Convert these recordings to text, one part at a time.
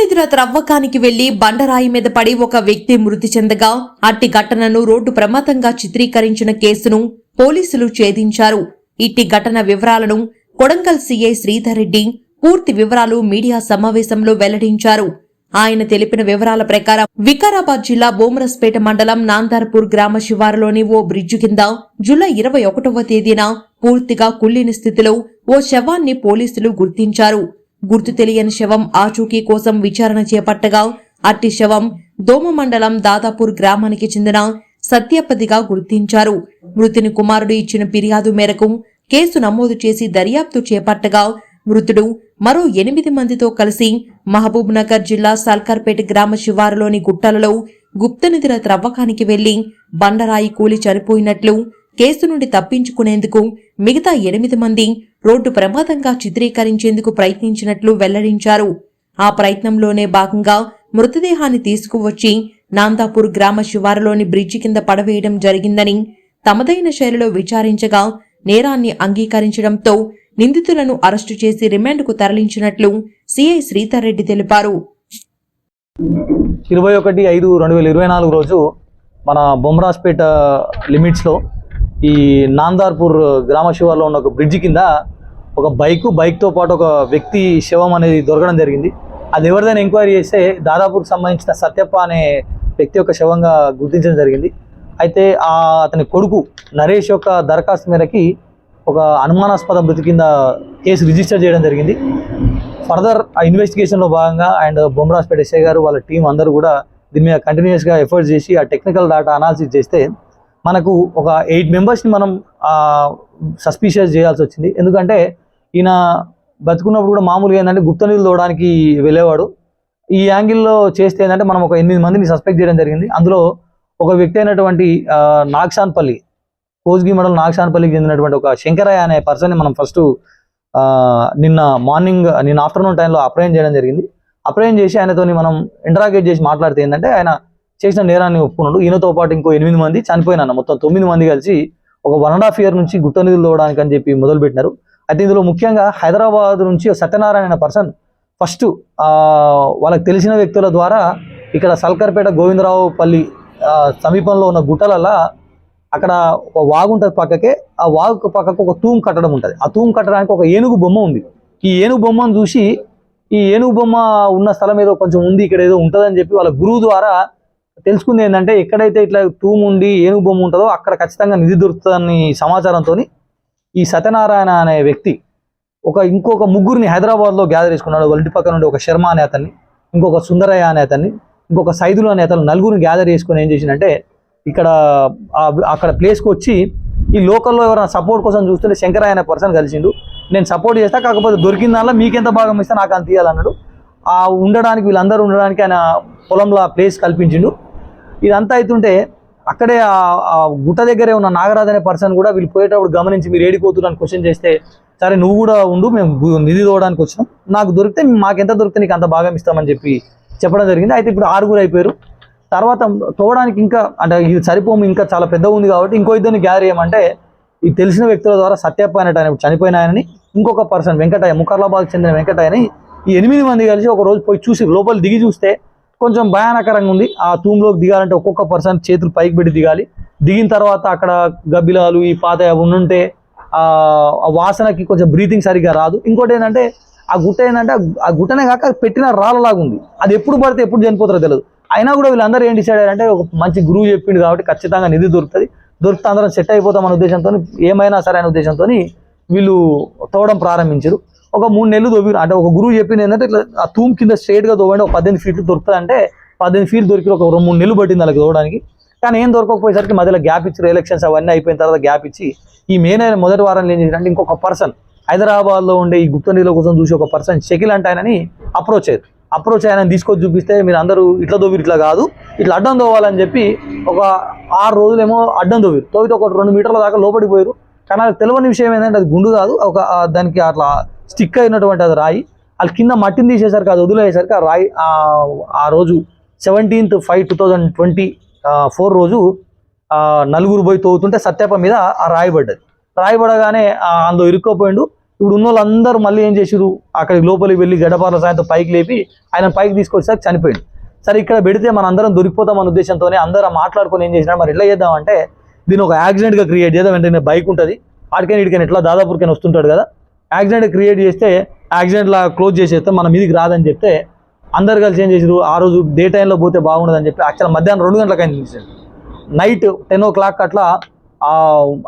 నిధుల త్రవ్వకానికి వెళ్ళి బండరాయి మీద పడి ఒక వ్యక్తి మృతి చెందగా అట్టి ఘటనను రోడ్డు ప్రమాదంగా చిత్రీకరించిన కేసును పోలీసులు ఛేదించారు. ఇట్టి ఘటన వివరాలను కొడంగల్ సీఐ శ్రీధర్ రెడ్డి పూర్తి వివరాలు మీడియా సమావేశంలో వెల్లడించారు. ఆయన తెలిపిన వివరాల ప్రకారం వికారాబాద్ జిల్లా బోమరస్పేట మండలం నాందార్పూర్ గ్రామ శివారులోని ఓ బ్రిడ్జి కింద జూలై ఇరవై ఒకటవ తేదీన పూర్తిగా కుళ్ళిన స్థితిలో ఓ శవాన్ని పోలీసులు గుర్తించారు. గుర్తు తెలియని శవం ఆచూకీ కోసం విచారణ చేపట్టగా అట్టి శవం దోమ మండలం దాదాపూర్ గ్రామానికి చెందిన సత్యపతిగా గుర్తించారు. మృతుని కుమారుడు ఇచ్చిన ఫిర్యాదు మేరకు కేసు నమోదు చేసి దర్యాప్తు చేపట్టగా మృతుడు మరో ఎనిమిది మందితో కలిసి మహబూబ్ నగర్ జిల్లా సల్కర్పేట గ్రామ శివారులోని గుట్టలలో గుప్త నిధుల త్రవ్వకానికి వెళ్ళి బండరాయి కూలి చనిపోయినట్లు కేసు నుండి తప్పించుకునేందుకు మిగతా ఎనిమిది మంది రోడ్డు ప్రమాదంగా చిత్రీకరించేందుకు ప్రయత్నించినట్లు వెల్లడించారు. ఆ ప్రయత్నంలోనే భాగంగా మృతదేహాన్ని తీసుకువచ్చి నాందాపూర్ గ్రామ శివారులోని బ్రిడ్జి కింద పడవేయడం జరిగిందని తమదైన శైలిలో విచారించగా నేరాన్ని అంగీకరించడంతో నిందితులను అరెస్టు చేసి రిమాండ్కు తరలించినట్లు సిఐ శ్రీధర్ రెడ్డి తెలిపారు. ఇరవై ఒకటి ఐదు రెండు వేల ఇరవై నాలుగు రోజు మన బొమ్రాజ్పేట లిమిట్స్లో ఈ నాందార్పూర్ గ్రామ శివార్లో ఉన్న ఒక బ్రిడ్జి కింద ఒక బైకు బైక్తో పాటు ఒక వ్యక్తి శవం అనేది దొరకడం జరిగింది. అది ఎవరిదైనా ఎంక్వైరీ చేస్తే దాదాపుకు సంబంధించిన సత్యప్ప అనే వ్యక్తి యొక్క శవంగా గుర్తించడం జరిగింది. అయితే ఆ అతని కొడుకు నరేష్ యొక్క దరఖాస్తు మేరకి ఒక అనుమానాస్పద మృతి కింద కేసు రిజిస్టర్ చేయడం జరిగింది. ఫర్దర్ ఆ ఇన్వెస్టిగేషన్లో భాగంగా అండ్ బొమ్మరాజ్పేట ఎస్ఐ గారు వాళ్ళ టీం అందరూ కూడా దీని మీద కంటిన్యూస్గా ఎఫర్ట్స్ చేసి ఆ టెక్నికల్ డాటా అనాలిసిస్ చేస్తే మనకు ఒక ఎయిట్ మెంబర్స్ని మనం సస్పీషియస్ చేయాల్సి వచ్చింది. ఎందుకంటే ఈయన బతుకున్నప్పుడు కూడా మామూలుగా ఏంటంటే గుప్త నీళ్ళు తోడానికి వెళ్ళేవాడు. ఈ యాంగిల్లో చేస్తే ఏంటంటే మనం ఒక ఎనిమిది మందిని సస్పెక్ట్ చేయడం జరిగింది. అందులో ఒక వ్యక్తి అయినటువంటి నాగ్షాన్పల్లి కోజ్గి మండలం నాగ్షాన్పల్లికి చెందినటువంటి ఒక శంకరయ్య అనే పర్సన్ని మనం ఫస్ట్ నిన్న మార్నింగ్ నిన్న ఆఫ్టర్నూన్ టైంలో అప్రయన్ చేయడం జరిగింది. అప్రయన్ చేసి ఆయనతోని మనం ఇంటరాగేట్ చేసి మాట్లాడితే ఏంటంటే ఆయన చేసిన నేరాన్ని ఒప్పుకున్నాడు. ఈయనతో పాటు ఇంకో ఎనిమిది మంది చనిపోయినా మొత్తం తొమ్మిది మంది కలిసి ఒక వన్ అండ్ హాఫ్ ఇయర్ నుంచి గుట్ట నిధులు తోవడానికి అని చెప్పి మొదలుపెట్టినారు. అయితే ఇందులో ముఖ్యంగా హైదరాబాద్ నుంచి సత్యనారాయణ అనే పర్సన్ ఫస్ట్ వాళ్ళకి తెలిసిన వ్యక్తుల ద్వారా ఇక్కడ సల్కర్పేట గోవిందరావు పల్లి సమీపంలో ఉన్న గుట్టలలో అక్కడ ఒక వాగు ఉంటుంది పక్కకే. ఆ వాగు పక్కకు ఒక తూము కట్టడం ఉంటుంది. ఆ తూము కట్టడానికి ఒక ఏనుగు బొమ్మ ఉంది. ఈ ఏనుగు బొమ్మను చూసి ఈ ఏనుగు బొమ్మ ఉన్న స్థలం ఏదో కొంచెం ఉంది ఇక్కడ ఏదో ఉంటుందని చెప్పి వాళ్ళ గురువు ద్వారా తెలుసుకుంది ఏంటంటే ఎక్కడైతే ఇట్లా తూము ఉండి ఏనుగు బొమ్మ ఉంటుందో అక్కడ ఖచ్చితంగా నిధి దొరుకుతుందని సమాచారంతో ఈ సత్యనారాయణ అనే వ్యక్తి ఒక ఇంకొక ముగ్గురిని హైదరాబాద్లో గ్యాదర్ చేసుకున్నాడు. వాళ్ళ ఇంటి పక్కన నుండి ఒక శర్మ అనే అతన్ని ఇంకొక సుందరయ్య అనే అతన్ని ఇంకొక సైదులు అనే అతను నలుగురిని గ్యాదర్ చేసుకుని ఏం చేసిందంటే ఇక్కడ అక్కడ ప్లేస్కి వచ్చి ఈ లోకల్లో ఎవరైనా సపోర్ట్ కోసం చూస్తుంటే శంకరయ్య అనే పర్సన్ కలిసిండు. నేను సపోర్ట్ చేస్తా కాకపోతే దొరికిన దానిలో మీకెంత భాగం ఇస్తే నాకు అంత ఇవ్వాలన్నాడు ఆ ఉండడానికి వీళ్ళందరూ ఉండడానికి ఆయన పొలంలో ప్లేస్ కల్పించిండు. ఇదంతా అవుతుంటే అక్కడే ఆ- గుట్ట దగ్గరే ఉన్న నాగరాజ్ అనే పర్సన్ కూడా వీళ్ళు పోయేటప్పుడు గమనించి మీరు ఏడిపోతున్నాను క్వశ్చన్ చేస్తే సరే నువ్వు కూడా ఉండు మేము నిధి తోవడానికి వచ్చినాం. నాకు దొరికితే మాకెంత దొరికితే నీకు అంత భాగం ఇస్తామని చెప్పి చెప్పడం జరిగింది. అయితే ఇప్పుడు ఆరుగురు అయిపోయారు. తర్వాత తోవడానికి ఇంకా అంటే ఇది సరిపోము ఇంకా చాలా పెద్ద ఉంది కాబట్టి ఇంకో ఇద్దరిని గ్యాదర్ చేయమంటే ఈ తెలిసిన వ్యక్తుల ద్వారా సత్యప్ప అనేట చనిపోయిన ఆయనని ఇంకొక పర్సన్ వెంకటయ్య ముకర్లాబాద్ చెందిన వెంకటయ్యని ఈ ఎనిమిది మంది కలిసి ఒక రోజు పోయి చూసి లోపల దిగి చూస్తే కొంచెం భయానకరంగా ఉంది. ఆ తూములోకి దిగాలంటే ఒక్కొక్క పర్సన్ చేతులు పైకి పెట్టి దిగాలి. దిగిన తర్వాత అక్కడ గబ్బిలాలు ఈ పాత అవి ఉండుంటే ఆ వాసనకి కొంచెం బ్రీతింగ్ సరిగ్గా రాదు. ఇంకోటి ఏంటంటే ఆ గుట్ట ఏంటంటే ఆ గుట్టనే కాక పెట్టిన రాళ్ళలాగా ఉంది. అది ఎప్పుడు పడితే ఎప్పుడు చనిపోతారో తెలియదు అయినా కూడా వీళ్ళందరూ ఏం డిసైడ్ అయ్యారంటే ఒక మంచి గురువు చెప్పిండు కాబట్టి ఖచ్చితంగా నిధి దొరుకుతుంది. దొరికితే అందరం సెట్ అయిపోతాం అనే ఉద్దేశంతో ఏమైనా సరే అనే ఉద్దేశంతో వీళ్ళు తోవడం ప్రారంభించారు. ఒక మూడు నెలలు దొవ్వి అంటే ఒక గురువు చెప్పింది ఏంటంటే ఇట్లా ఆ తూమ్ కింద స్ట్రేట్గా దొవ్వండి ఒక పద్దెనిమిది ఫీట్లు దొరుకుతుంది అంటే పద్దెనిమిది ఫీట్లు దొరికి ఒక రెండు మూడు నెలలు పట్టింది వాళ్ళకి తవ్వడానికి కానీ ఏం దొరకకపోయేసరికి మధ్యలో గ్యాప్ ఇచ్చారు ఎలక్షన్స్ అవన్నీ అయిపోయిన తర్వాత గ్యాప్ ఇచ్చి ఈ మే నెల మొదటి వారంలో ఏం చేశారంటే ఇంకొక పర్సన్ హైదరాబాద్లో ఉండే ఈ గుప్త నీళ్ళ కోసం చూసి ఒక పర్సన్ షకిల్ అంటే ఆయనని అప్రోచ్ అయ్యారు. అప్రోచ్ ఆయన తీసుకొచ్చి చూపిస్తే మీరు అందరూ ఇట్లా దోవిరు ఇట్లా కాదు ఇట్లా అడ్డం తోవాలని చెప్పి ఒక ఆరు రోజులేమో అడ్డం తోవిరు తోవితే ఒక రెండు మీటర్ల దాకా లోపడిపోయారు పోయారు కానీ అది తెలియని విషయం ఏంటంటే అది గుండు కాదు. ఒక దానికి అట్లా స్టిక్ అయినటువంటి అది రాయి. వాళ్ళు కింద మట్టిని తీసేసరికి అది వదిలేసరికి ఆ రాయి ఆ- రోజు seventeenth five two thousand twenty four రోజు నలుగురు పోయి తోగుతుంటే సత్యప్ప మీద ఆ రాయి పడ్డది. రాయి పడగానే అందులో ఇరుక్కోపోయిండు. ఇప్పుడు ఉన్న వాళ్ళందరూ మళ్ళీ ఏం చేసిరు అక్కడికి లోపలికి వెళ్ళి గడపాల సాయంతో పైకి లేపి ఆయన పైకి తీసుకొచ్చేసరికి చనిపోయింది సరే ఇక్కడ పెడితే మన అందరం దొరికిపోతామన్న ఉద్దేశంతోనే అందరం మాట్లాడుకొని ఏం చేసినా మరి ఎట్లా చేద్దామంటే దీన్ని ఒక యాక్సిడెంట్గా క్రియేట్ చేద్దాం. వెంటనే బైక్ ఉంటుంది. ఆడికైనా ఇడికైనా ఎట్లా? దాదాపుకైనా వస్తుంటాడు కదా. యాక్సిడెంట్ క్రియేట్ చేస్తే యాక్సిడెంట్లా క్లోజ్ చేసేస్తే మన మీదికి రాదని చెప్తే అందరు కలిసి ఏం చేసారు ఆ రోజు డే టైంలో పోతే బాగుండదని చెప్పి యాక్చువల్ మధ్యాహ్నం రెండు గంటలకు అయింది incident night ten o'clock అట్లా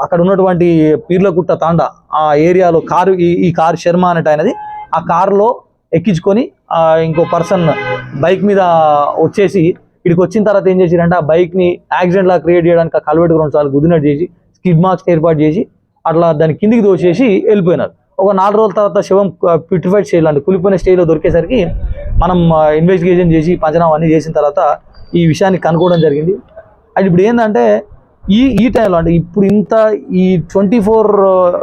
అక్కడ ఉన్నటువంటి పీర్లకుట్ట తాండ ఆ ఏరియాలో కారు ఈ ఈ కారు శర్మ అనేట ఆయనది ఆ కారులో ఎక్కించుకొని ఇంకో పర్సన్ బైక్ మీద వచ్చేసి ఇక్కడికి వచ్చిన తర్వాత ఏం చేసిరంటే ఆ బైక్ని యాక్సిడెంట్ లా క్రియేట్ చేయడానికి ఆ కలవెట్టు రెండు సార్లు గుద్దినట్టు చేసి స్కిడ్ మార్క్స్ ఏర్పాటు చేసి అట్లా దాని కిందికి దోసేసి వెళ్ళిపోయినారు. ఒక నాలుగు రోజుల తర్వాత శవం స్టేజ్ లాంటి కులిపోయిన స్టేజ్లో దొరికేసరికి మనం ఇన్వెస్టిగేషన్ చేసి పంచనామా అన్ని చేసిన తర్వాత ఈ విషయాన్ని కనుక్కోవడం జరిగింది. అది ఇప్పుడు ఏంటంటే ఈ ఈ టైంలో అంటే ఇప్పుడు ఇంత ఈ twenty four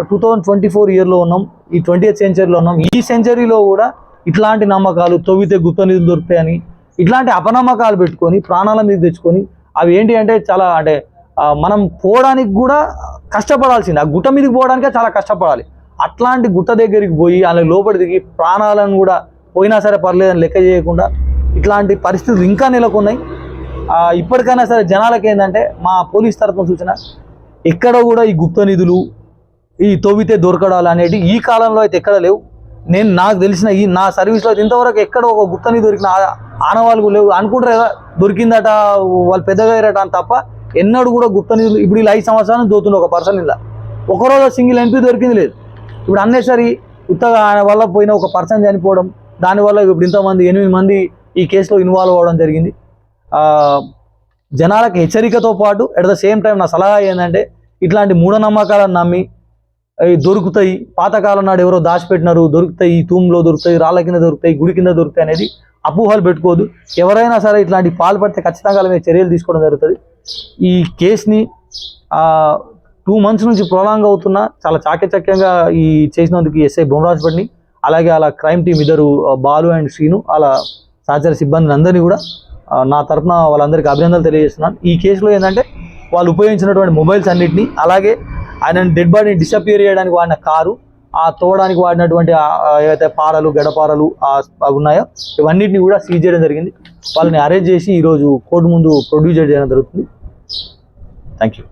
two thousand twenty four ఇయర్లో ఉన్నాం ఈ ట్వంటీ ఎయిత్ సెంచరీలో ఉన్నాం ఈ సెంచరీలో కూడా ఇట్లాంటి నమ్మకాలు తవ్వితే గుప్త నిధులు దొరుకుతాయని ఇట్లాంటి అపనమ్మకాలు పెట్టుకొని ప్రాణాల మీద తెచ్చుకొని అవి ఏంటి అంటే చాలా అంటే మనం పోవడానికి కూడా కష్టపడాల్సింది. ఆ గుట్ట మీదకి పోవడానికే చాలా కష్టపడాలి. అట్లాంటి గుట్ట దగ్గరికి పోయి అలా లోపలి దిగి ప్రాణాలను కూడా పోయినా సరే పర్లేదని లెక్క చేయకుండా ఇట్లాంటి పరిస్థితులు ఇంకా నెలకొన్నాయి. ఇప్పటికైనా సరే జనాలకి ఏంటంటే మా పోలీస్ తరఫున సూచన ఎక్కడ కూడా ఈ గుప్త నిధులు ఈ తవ్వితే దొరకడాలు అనేవి ఈ కాలంలో అయితే ఎక్కడ లేవు. నేను నాకు తెలిసిన ఈ నా సర్వీస్లో ఇంతవరకు ఎక్కడ ఒక గుప్త నిధి దొరికిన ఆనవాళ్ళు కూడా లేవు. అనుకుంటారు కదా దొరికిందట వాళ్ళు పెద్దగా అయ్యారట అని తప్ప ఎన్నడూ కూడా గుప్త నిధులు ఇప్పుడు ఇలా ఐదు సంవత్సరాలు దోతుండే ఒక పర్సన్ ఇలా. ఒకరోజు సింగిల్ ఎంపీ దొరికింది లేదు. ఇప్పుడు అన్నేసరి ఉత్తగా ఆయన వల్ల పోయిన ఒక పర్సన్ చనిపోవడం దానివల్ల ఇప్పుడు ఇంతమంది ఎనిమిది మంది ఈ కేసులో ఇన్వాల్వ్ అవ్వడం జరిగింది. జనాలకు హెచ్చరికతో పాటు అట్ ద సేమ్ టైం నా సలహా ఏంటంటే ఇట్లాంటి మూఢనమ్మకాలను నమ్మి అవి దొరుకుతాయి పాతకాలం నాడు ఎవరో దాచిపెట్టినారు దొరుకుతాయి తూములో దొరుకుతాయి రాళ్ళ కింద దొరుకుతాయి గుడి కింద దొరుకుతాయి అనేది అపోహలు పెట్టుకోవద్దు. ఎవరైనా సరే ఇట్లాంటి పాల్పడితే ఖచ్చితంగా మీద చర్యలు తీసుకోవడం జరుగుతుంది. ఈ కేసుని టూ మంత్స్ నుంచి ప్రొలాంగ్ అవుతున్నా చాలా చాకచక్యంగా ఈ చేసినందుకు ఎస్ఐ బొమరాజ్ పడిని అలాగే అలా క్రైమ్ టీం ఇద్దరు బాలు అండ్ శ్రీను అలా సహచర సిబ్బందిని అందరినీ కూడా నా తరపున వాళ్ళందరికీ అభినందనలు తెలియజేస్తున్నాను. ఈ కేసులో ఏంటంటే వాళ్ళు ఉపయోగించినటువంటి మొబైల్స్ అన్నిటిని అలాగే ఆయన డెడ్ బాడీని డిసపియర్ చేయడానికి వాడిన కారు ఆ తోవడానికి వాడినటువంటి ఏవైతే పారలు గడపారలు ఉన్నాయో ఇవన్నిటిని కూడా సీజ్ చేయడం జరిగింది. వాళ్ళని అరేంజ్ చేసి ఈరోజు కోర్టు ముందు ప్రొడ్యూస్ చేయడం జరుగుతుంది. Thank you